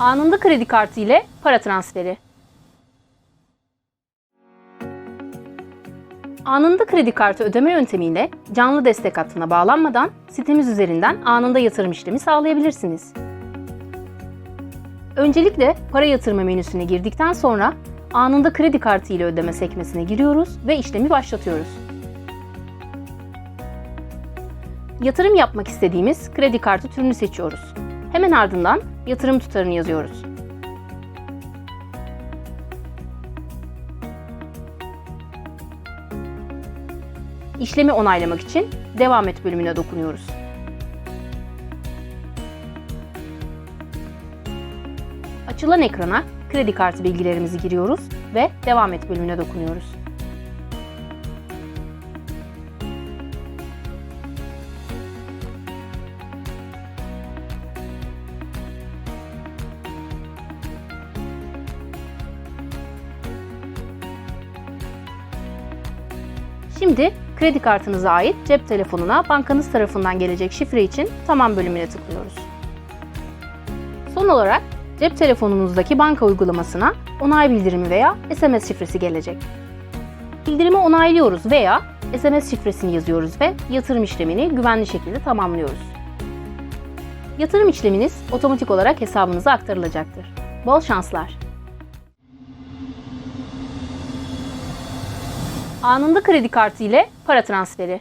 Anında kredi kartı ile para transferi. Anında kredi kartı ödeme yöntemiyle canlı destek hattına bağlanmadan sitemiz üzerinden anında yatırım işlemi sağlayabilirsiniz. Öncelikle para yatırma menüsüne girdikten sonra anında kredi kartı ile ödeme sekmesine giriyoruz ve işlemi başlatıyoruz. Yatırım yapmak istediğimiz kredi kartı türünü seçiyoruz. Hemen ardından yatırım tutarını yazıyoruz. İşlemi onaylamak için devam et bölümüne dokunuyoruz. Açılan ekrana kredi kartı bilgilerimizi giriyoruz ve devam et bölümüne dokunuyoruz. Şimdi kredi kartınıza ait cep telefonuna bankanız tarafından gelecek şifre için tamam bölümüne tıklıyoruz. Son olarak cep telefonunuzdaki banka uygulamasına onay bildirimi veya SMS şifresi gelecek. Bildirimi onaylıyoruz veya SMS şifresini yazıyoruz ve yatırım işlemini güvenli şekilde tamamlıyoruz. Yatırım işleminiz otomatik olarak hesabınıza aktarılacaktır. Bol şanslar. Anında kredi kartı ile para transferi.